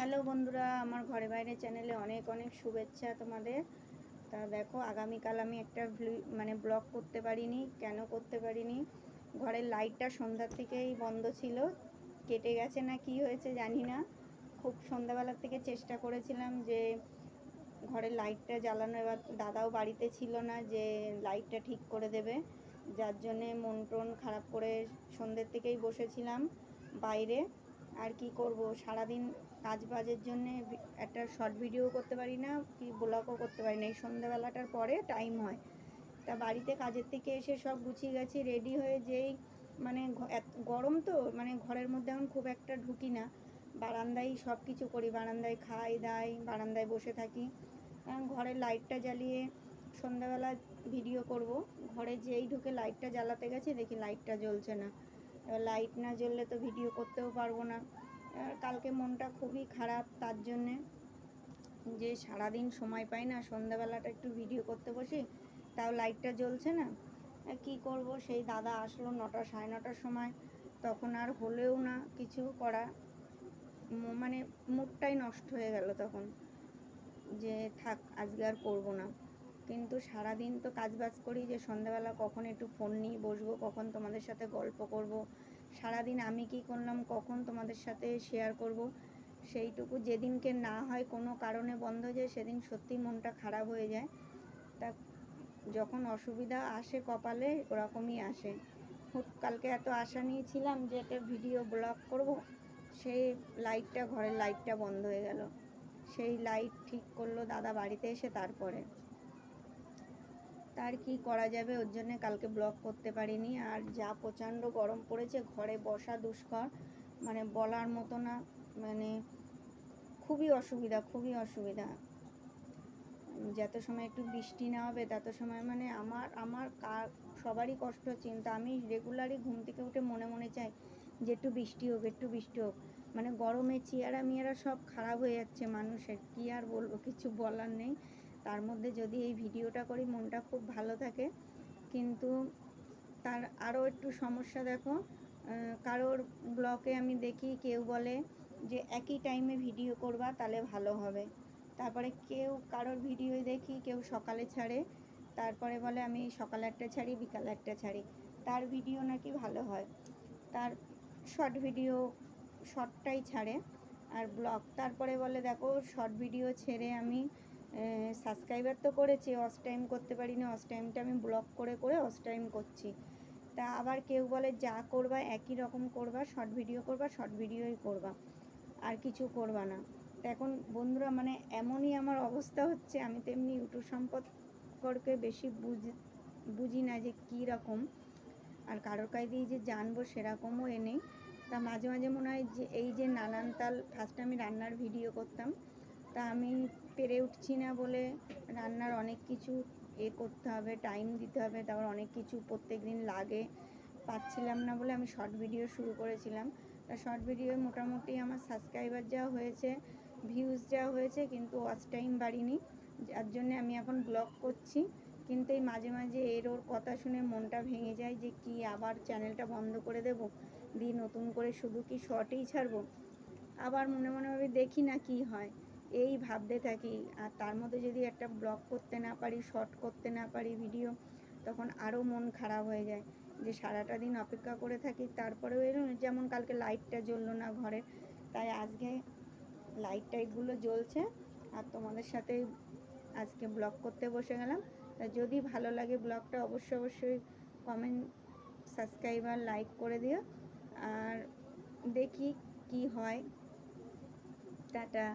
Hello বন্ধুরা, আমার ঘরে বাইরে চ্যানেলে অনেক অনেক শুভেচ্ছা তোমাদের। তা দেখো, আগামীকাল আমি একটা মানে ব্লগ করতে পারিনি। কেন করতে পারিনি? ঘরের লাইটটা সন্ধ্যার থেকেই বন্ধ ছিল। কেটে গেছে না কি হয়েছে জানি না। খুব সন্ধ্যাবেলার থেকে চেষ্টা করেছিলাম যে ঘরের লাইটটা জ্বালানো। এবার দাদাও বাড়িতে ছিল না যে লাইটটা ঠিক করে দেবে। যার জন্যে মন টন খারাপ করে সন্ধ্যের থেকেই বসেছিলাম বাইরে। আর কি করব? সারাদিন কাজ বাজের জন্যে একটা শর্ট ভিডিও করতে পারি না, কি ব্লগও করতে পারি না। এই সন্ধ্যাবেলাটার পরে টাইম হয়। তা বাড়িতে কাজের থেকে এসে সব গুছিয়ে গেছি রেডি হয়ে যেই মানে গরম তো মানে ঘরের মধ্যে এখন খুব একটা ঢুকি না। বারান্দায় সব কিছু করি, বারান্দায় খাই, দাই, বারান্দায় বসে থাকি। কারণ ঘরের লাইটটা জ্বালিয়ে সন্ধ্যাবেলা ভিডিও করব। ঘরে যেই ঢুকে লাইটটা জ্বালাতে গেছি, দেখি লাইটটা জ্বলছে না। এবার লাইট না জ্বললে তো ভিডিও করতেও পারব না। কালকে মনটা খুবই খারাপ, তার জন্যে যে সারাদিন সময় পাই না, সন্ধ্যাবেলাটা একটু ভিডিও করতে বসি, তাও লাইটটা জ্বলছে না। কী করব, সেই দাদা আসলো নটা, সাড়ে নটার সময়, তখন আর হলেও না কিছু করা। মানে মুডটাই নষ্ট হয়ে গেল তখন, যে থাক, আজকে আর করব না। কিন্তু সারাদিন তো কাজ বাজ করি যে সন্ধ্যাবেলা কখন একটু ফোন নিয়ে বসবো, কখন তোমাদের সাথে গল্প করব। সারাদিন আমি কি করলাম, কখন তোমাদের সাথে শেয়ার করব? সেইটুকু যেদিনকে না হয় কোনো কারণে বন্ধ হয়ে যায়, সেদিন সত্যি মনটা খারাপ হয়ে যায়। তা যখন অসুবিধা আসে কপালে, ওরকমই আসে। হুট, কালকে এত আশা নিয়েছিলাম যে একটা ভিডিও ব্লগ করব, সেই লাইটটা ঘরের লাইটটা বন্ধ হয়ে গেল। সেই লাইট ঠিক করল দাদা বাড়িতে এসে তারপরে। তার কি করা যাবে? ওর জন্য কালকে ব্লগ করতে পারিনি। আর যা প্রচণ্ড গরম পড়েছে, ঘরে বসা দুষ্কর মানে বলার মতো না মানে খুবই অসুবিধা খুবই অসুবিধা। যত সময় একটু বৃষ্টি না হবে, তত সময় মানে আমার আমার কার সবারই কষ্ট, চিন্তা। আমি রেগুলারই ঘুম থেকে উঠে মনে মনে চাই যে একটু বৃষ্টি হোক, একটু বৃষ্টি হোক। মানে গরমে চেয়ারা মিয়ারা সব খারাপ হয়ে যাচ্ছে মানুষের। কি আর বলব, কিছু বলার নেই। তার মধ্যে যদি এই ভিডিওটা করি মনটা খুব ভালো থাকে। কিন্তু তার আরও একটু সমস্যা দেখো কারোর ব্লকে আমি দেখি কেউ বলে যে একই টাইমে ভিডিও করবা তাহলে ভালো হবে। তারপরে কেউ কারোর ভিডিও দেখি কেউ সকালে ছাড়ে, তারপরে বলে আমি সকালে একটা ছাড়ি, বিকালে একটা ছাড়ি, তার ভিডিও নাকি ভালো হয়। তার শর্ট ভিডিও শর্টটাই ছাড়ে, আর ব্লগ। তারপরে বলে দেখো, শর্ট ভিডিও ছেড়ে আমি সাবস্ক্রাইবার তো করেছি অস টাইম করতে পারি না অস টাইমটা আমি ব্লগ করে করে অস টাইম করছি। তা আবার কেউ বলে যা করবা, একই রকম করবা শর্ট ভিডিও করবা শর্ট ভিডিওই করবা, আর কিছু করবা না। তা এখন বন্ধুরা মানে এমনই আমার অবস্থা হচ্ছে, আমি তেমনি ইউটিউব সম্পর্কে বেশি বুঝি বুঝি না যে কী রকম, আর কারোর কাছ দিয়ে যে জানব সেরকমও এ নেই। তা মাঝে মাঝে মনে হয় যে এই যে নানান তাল ফার্স্টে আমি রান্নার ভিডিও করতাম, তা আমি পেরে উঠছি না বলে রান্নার অনেক কিছু এ করতে হবে টাইম দিতে হবে, তারপর অনেক কিছু প্রত্যেক দিন লাগে, পাচ্ছিলাম না বলে আমি শর্ট ভিডিও শুরু করেছিলাম। তা শর্ট ভিডিও মোটামুটি আমার সাবস্ক্রাইবার যা হয়েছে ভিউজ যা হয়েছে কিন্তু ওয়াচ টাইম বাড়িনি, যার জন্যে আমি এখন ব্লগ করছি। কিন্তু এই মাঝে মাঝে এর ওর কথা শুনে মনটা ভেঙে যায় যে কি আবার চ্যানেলটা বন্ধ করে দেব, দিয়ে নতুন করে শুধু কি শর্টেই ছাড়বো? আবার মনে মনে ভাবে দেখি না কি হয়। এই ভাবতে থাকি। আর তার মধ্যে যদি একটা ব্লগ করতে না পারি, শর্ট করতে না পারি ভিডিও তখন আরও মন খারাপ হয়ে যায়। যে সারাটা দিন অপেক্ষা করে থাকি, তারপরেও এরকম যেমন কালকে লাইটটা জ্বললো না ঘরে তাই আজকে লাইট টাইটগুলো জ্বলছে। আর তোমাদের সাথে আজকে ব্লগ করতে বসে গেলাম। তা যদি ভালো লাগে ব্লগটা, অবশ্যই অবশ্যই কমেন্ট সাবস্ক্রাইবার লাইক করে দিও। আর দেখি কি হয়। টাটা।